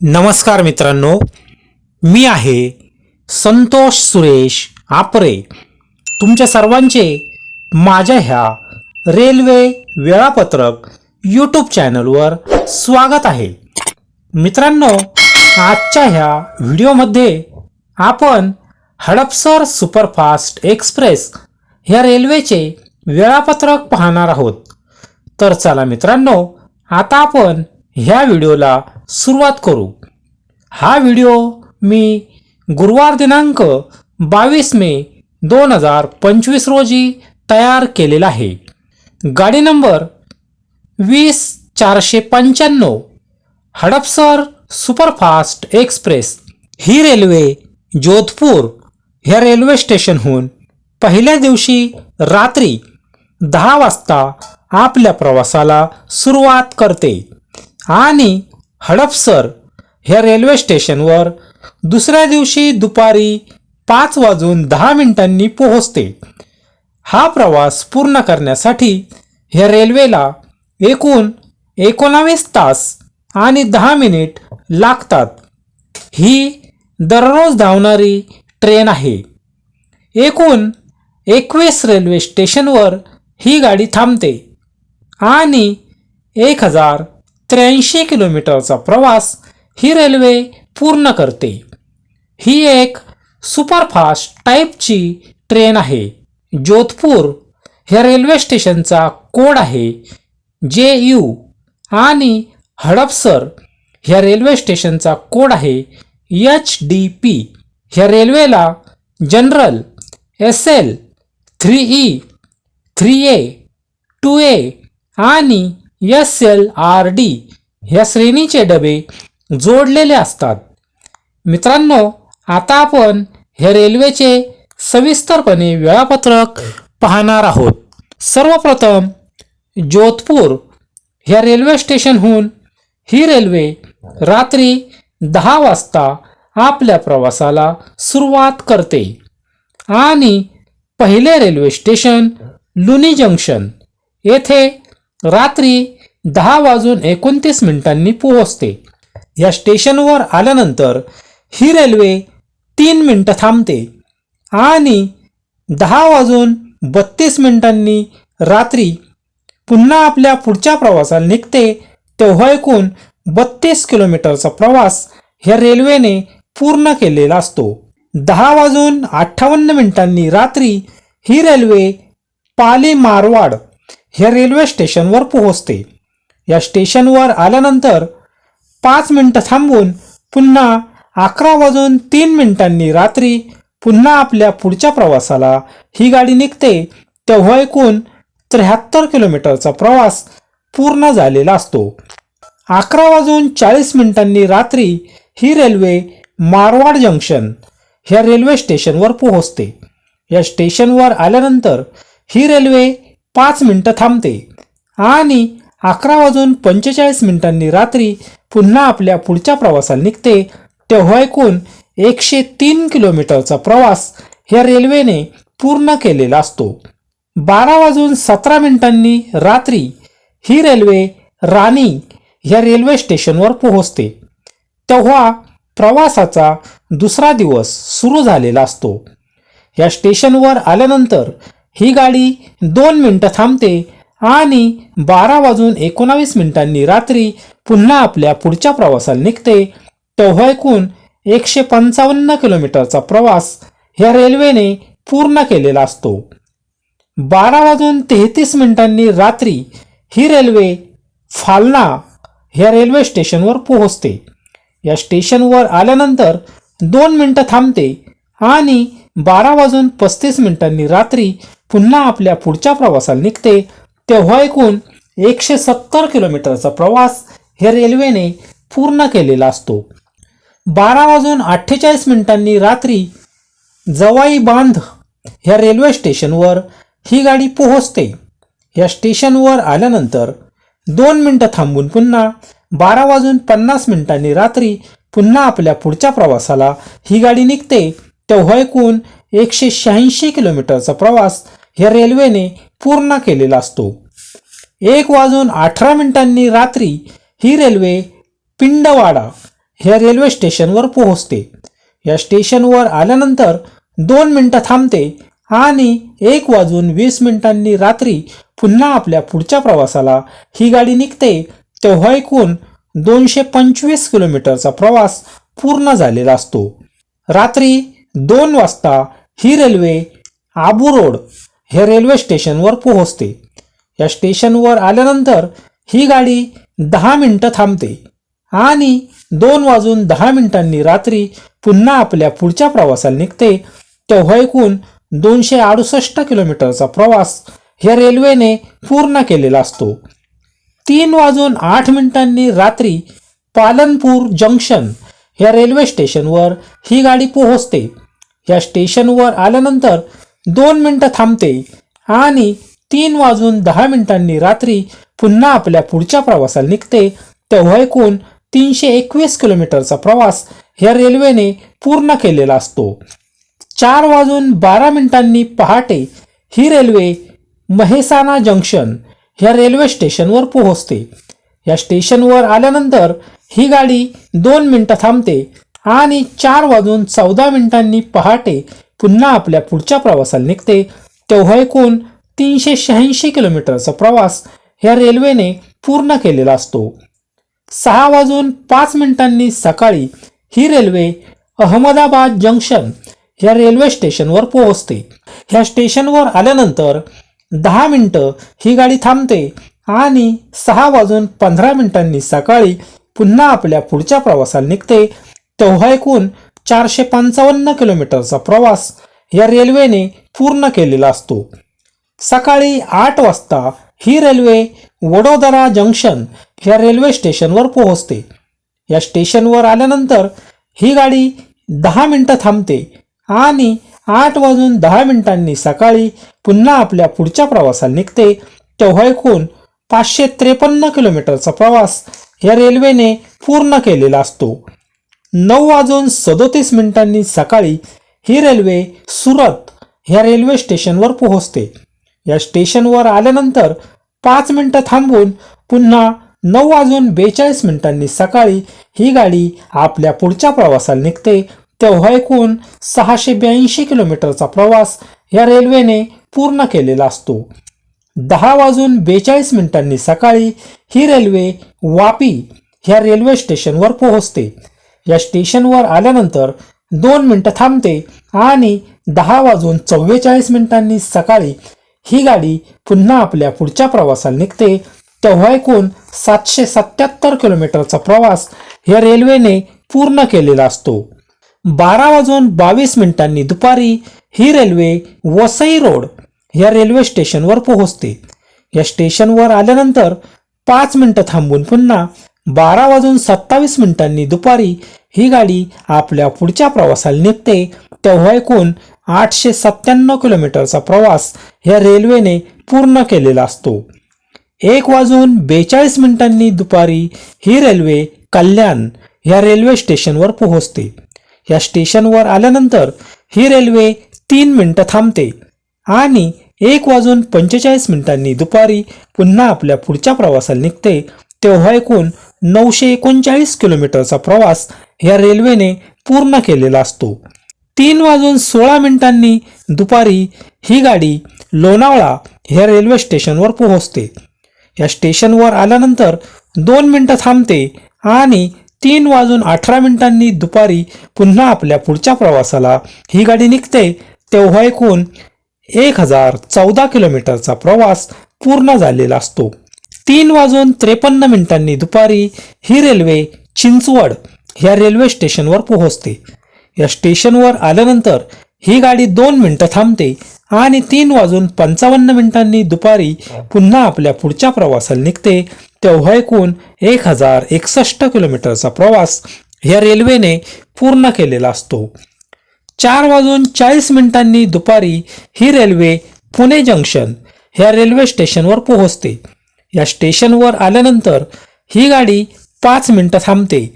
नमस्कार मित्रांनो मी आहे संतोष सुरेश आपरे. तुमच्या सर्वांचे माझ्या ह्या रेल्वे वेळापत्रक यूट्यूब चॅनलवर स्वागत आहे. मित्रांनो आजच्या ह्या व्हिडिओमध्ये आपण हडपसर सुपरफास्ट एक्सप्रेस ह्या रेल्वेचे वेळापत्रक पाहणार आहोत. तर चला मित्रांनो आता आपण ह्या व्हिडिओला सुरुवात करू. हा व्हिडिओ मी गुरुवार दिनांक बावीस मे दोन हजार पंचवीस रोजी तयार केलेला आहे. गाडी नंबर वीस चारशे पंच्याण्णव हडपसर सुपरफास्ट एक्सप्रेस. ही रेल्वे जोधपूर ह्या रेल्वे स्टेशनहून पहिल्या दिवशी रात्री दहा वाजता आपल्या प्रवासाला सुरुवात करते आणि हडपसर ह्या रेल्वे स्टेशनवर दुसऱ्या दिवशी दुपारी पाच वाजून दहा मिनिटांनी पोहोचते. हा प्रवास पूर्ण करण्यासाठी ह्या रेल्वेला एकूण एकोणावीस तास आणि दहा मिनिट लागतात. ही दररोज धावणारी ट्रेन आहे. एकूण एकवीस रेल्वे स्टेशनवर ही गाडी थांबते आणि एक हजार त्र्याऐंशी किलोमीटरचा प्रवास ही रेल्वे पूर्ण करते. ही एक सुपरफास्ट टाईपची ट्रेन आहे. जोधपूर ह्या रेल्वे स्टेशनचा कोड आहे. जे यू आणि हडपसर ह्या रेल्वे स्टेशनचा कोड आहे. एच डी पी ह्या रेल्वेला general S L three E three A two A आणि एस एल आर डी ह्या श्रेणीचे डबे जोडलेले असतात. मित्रांनो आता आपण हे रेल्वेचे सविस्तरपणे वेळापत्रक पाहणार आहोत. सर्वप्रथम जोधपूर ह्या रेल्वे स्टेशनहून ही रेल्वे रात्री दहा वाजता आपल्या प्रवासाला सुरुवात करते. आणि पहिले रेल्वे स्टेशन लुनी जंक्शन येथे रात्री दहा वाजून एकोणतीस मिनिटांनी पोहोचते. या स्टेशनवर आल्यानंतर ही रेल्वे तीन मिनटं थांबते आणि दहा वाजून बत्तीस मिनिटांनी रात्री पुन्हा आपल्या पुढच्या प्रवासाला निघते तेव्हा एकूण बत्तीस किलोमीटरचा प्रवास ह्या रेल्वेने पूर्ण केलेला असतो. दहा वाजून अठ्ठावन्न मिनिटांनी रात्री ही रेल्वे पाली मारवाड ह्या रेल्वे स्टेशनवर पोहोचते. या स्टेशनवर आल्यानंतर पाच मिनटं थांबून पुन्हा अकरा वाजून तीन मिनिटांनी रात्री पुन्हा आपल्या पुढच्या प्रवासाला ही गाडी निघते तेव्हा एकूण त्र्याहत्तर किलोमीटरचा प्रवास पूर्ण झालेला असतो. अकरा वाजून चाळीस मिनिटांनी रात्री ही रेल्वे मारवाड जंक्शन ह्या रेल्वे स्टेशनवर पोहोचते. या स्टेशनवर आल्यानंतर ही रेल्वे पाच मिनटं थांबते आणि अकरा वाजून पंचेचाळीस मिनिटांनी रात्री पुन्हा आपल्या पुढच्या प्रवासाला निघते तेव्हा एकूण एकशे तीन किलोमीटरचा प्रवास ह्या रेल्वेने पूर्ण केलेला असतो. बारा वाजून सतरा मिनिटांनी रात्री ही रेल्वे राणी ह्या रेल्वे स्टेशनवर पोहोचते. तेव्हा प्रवासाचा दुसरा दिवस सुरू झालेला असतो. या स्टेशनवर आल्यानंतर ही गाडी दोन मिनटं थांबते आणि बारा वाजून एकोणावीस मिनिटांनी रात्री पुन्हा आपल्या पुढच्या प्रवासाला निघते. तेव्हा एकूण एकशे पंचावन्न किलोमीटरचा प्रवास ह्या रेल्वेने पूर्ण केलेला असतो. बारा वाजून तेहतीस मिनिटांनी रात्री ही रेल्वे फालना ह्या रेल्वे स्टेशनवर पोहोचते. या स्टेशनवर आल्यानंतर दोन मिनटं थांबते आणि बारा वाजून पस्तीस मिनिटांनी रात्री पुन्हा आपल्या पुढच्या प्रवासाला निघते. तेव्हा एकूण एकशे सत्तर किलोमीटरचा प्रवास हे रेल्वेने पूर्ण केलेला असतो. बारा वाजून अठ्ठेचाळीस मिनिटांनी रात्री जवाई बांध ह्या रेल्वे स्टेशनवर ही गाडी पोहोचते. या स्टेशनवर आल्यानंतर दोन मिनटं थांबून पुन्हा बारा वाजून पन्नास मिनिटांनी रात्री पुन्हा आपल्या पुढच्या प्रवासाला ही गाडी निघते. तेव्हा एकूण एकशे शहाऐंशी किलोमीटरचा प्रवास ह्या रेल्वेने पूर्ण केलेला असतो. एक वाजून अठरा मिनिटांनी रात्री ही रेल्वे पिंडवाडा ह्या रेल्वे स्टेशनवर पोहोचते. या स्टेशनवर आल्यानंतर दोन मिनटं थांबते आणि एक वाजून वीस मिनिटांनी रात्री पुन्हा आपल्या पुढच्या प्रवासाला ही गाडी निघते. तेव्हा एकूण दोनशे पंचवीस किलोमीटरचा प्रवास पूर्ण झालेला असतो. रात्री दोन वाजता ही रेल्वे आबू रोड हे रेल्वे स्टेशनवर पोहोचते. या स्टेशनवर आल्यानंतर ही गाडी दहा मिनटं थांबते आणि दोन वाजून दहा मिनिटांनी रात्री पुन्हा आपल्या पुढच्या प्रवासाला निघते तेव्हा एकूण दोनशे अडुसष्ट किलोमीटरचा प्रवास ह्या रेल्वेने पूर्ण केलेला असतो. तीन वाजून आठ मिनिटांनी रात्री पालनपूर जंक्शन या रेल्वे स्टेशनवर ही गाडी पोहोचते. या स्टेशनवर आल्यानंतर दोन मिनिटं थांबते आणि तीन वाजून दहा मिनिटांनी रात्री पुन्हा आपल्या पुढच्या प्रवासाला निघते तेव्हा एकूण तीनशे एकवीस किलोमीटरचा प्रवास ह्या रेल्वेने पूर्ण केलेला असतो. चार वाजून बारा मिनिटांनी पहाटे ही रेल्वे महेसाना जंक्शन ह्या रेल्वे स्टेशनवर पोहोचते. या स्टेशनवर आल्यानंतर ही गाडी दोन मिनिटं थांबते आणि चार वाजून चौदा मिनिटांनी पहाटे पुन्हा आपल्या पुढच्या प्रवासाला निघते. तेव्हा एकूण तीनशे शहाऐंशी किलोमीटरचा प्रवास ह्या रेल्वेने पूर्ण केलेला असतो. सहा वाजून पाच मिनिटांनी सकाळी ही रेल्वे अहमदाबाद जंक्शन या रेल्वे स्टेशनवर पोहोचते. ह्या स्टेशनवर आल्यानंतर दहा मिनटं ही गाडी थांबते आणि सहा वाजून पंधरा मिनिटांनी सकाळी पुन्हा आपल्या पुढच्या प्रवासाला निघते. तेव्हा एकूण चारशे पंचावन्न किलोमीटरचा प्रवास या रेल्वेने पूर्ण केलेला असतो. सकाळी आठ वाजता ही रेल्वे वडोदरा जंक्शन या रेल्वे स्टेशनवर पोहोचते. या स्टेशनवर आल्यानंतर ही गाडी दहा मिनटं थांबते आणि आठ वाजून दहा मिनिटांनी सकाळी पुन्हा आपल्या पुढच्या प्रवासाला निघते. तेव्हा एकूण पाचशे त्रेपन्न किलोमीटरचा प्रवास या रेल्वेने पूर्ण केलेला असतो. नऊ वाजून सदोतीस मिनिटांनी सकाळी ही रेल्वे सुरत ह्या रेल्वे स्टेशनवर पोहोचते. या स्टेशनवर आल्यानंतर पाच मिनटं थांबून पुन्हा नऊ वाजून बेचाळीस मिनिटांनी सकाळी ही गाडी आपल्या पुढच्या प्रवासाला निघते. तेव्हा एकूण सहाशे ब्याऐंशी किलोमीटरचा प्रवास या रेल्वेने पूर्ण केलेला असतो. दहा वाजून बेचाळीस मिनिटांनी सकाळी ही रेल्वे वापी ह्या रेल्वे स्टेशनवर पोहोचते. या स्टेशनवर आल्यानंतर दोन मिनिटं थांबते आणि दहा वाजून चव्वेचाळीस मिनिटांनी सकाळी ही गाडी पुन्हा आपल्या पुढच्या प्रवासाला निघते. तेव्हा एकूण सातशे सत्याहत्तर किलोमीटरचा प्रवास या रेल्वेने पूर्ण केलेला असतो. बारा वाजून बावीस मिनिटांनी दुपारी ही रेल्वे वसई रोड या रेल्वे स्टेशनवर पोहोचते. या स्टेशनवर आल्यानंतर पाच मिनिटं थांबून पुन्हा बारा वाजून सत्तावीस मिनिटांनी दुपारी ही गाडी आपल्या पुढच्या प्रवासाला निघते तेव्हा एकूण आठशे सत्त्याण्णव किलोमीटरचा प्रवास या रेल्वेने पूर्ण केलेला असतो. एक वाजून बेचाळीस मिनिटांनी दुपारी ही रेल्वे कल्याण ह्या रेल्वे स्टेशनवर पोहोचते. या स्टेशनवर आल्यानंतर ही रेल्वे तीन मिनटं थांबते आणि एक वाजून पंचेचाळीस मिनिटांनी दुपारी पुन्हा आपल्या पुढच्या प्रवासाला निघते तेव्हा एकूण नऊशे एकोणचाळीस किलोमीटरचा प्रवास या रेल्वेने पूर्ण केलेला असतो. तीन वाजून सोळा मिनिटांनी दुपारी ही गाडी लोणावळा ह्या रेल्वे स्टेशनवर पोहोचते. या स्टेशनवर आल्यानंतर दोन मिनटं थांबते आणि तीन वाजून अठरा मिनिटांनी दुपारी पुन्हा आपल्या पुढच्या प्रवासाला ही गाडी निघते. तेव्हा एकूण एक हजार चौदा किलोमीटरचा प्रवास पूर्ण झालेला असतो. तीन वाजून त्रेपन्न मिनिटांनी दुपारी ही रेल्वे चिंचवड ह्या रेल्वे स्टेशनवर पोहोचते. या स्टेशनवर आल्यानंतर ही गाडी दोन मिनटं थांबते आणि तीन वाजून पंचावन्न मिनिटांनी दुपारी पुन्हा आपल्या पुढच्या प्रवासाला निघते. तेव्हा एकूण एक हजार एकसष्ट किलोमीटरचा प्रवास या रेल्वेने पूर्ण केलेला असतो. चार वाजून चाळीस मिनिटांनी दुपारी ही रेल्वे पुणे जंक्शन ह्या रेल्वे स्टेशनवर पोहोचते. या स्टेशनवर आल्यानंतर ही गाडी पाच मिनिटं थांबते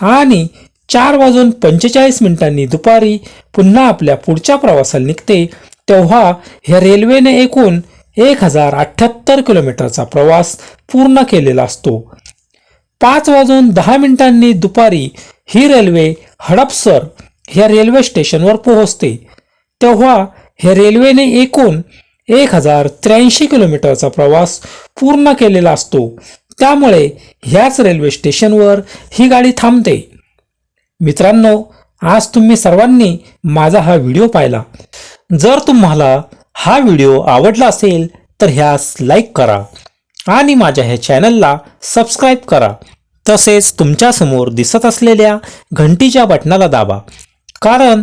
आणि चार वाजून पंचेचाळीस मिनिटांनी दुपारी पुन्हा आपल्या पुढच्या प्रवासाला निघते तेव्हा ह्या रेल्वेने एकूण एक हजार अठ्ठ्याहत्तर किलोमीटरचा प्रवास पूर्ण केलेला असतो. पाच वाजून दहा मिनिटांनी दुपारी ही रेल्वे हडपसर ह्या रेल्वे स्टेशनवर पोहोचते. तेव्हा ह्या रेल्वेने एकूण एक हजार त्र्याऐंशी किलोमीटरचा प्रवास पूर्ण केलेला असतो. त्यामुळे ह्याच रेल्वे स्टेशनवर ही गाडी थांबते. मित्रांनो आज तुम्ही सर्वांनी माझा हा व्हिडिओ पाहिला. जर तुम्हाला हा व्हिडिओ आवडला असेल तर ह्यास लाईक करा आणि माझ्या ह्या चॅनलला सबस्क्राईब करा. तसेच तुमच्यासमोर दिसत असलेल्या घंटीच्या बटनाला दाबा. कारण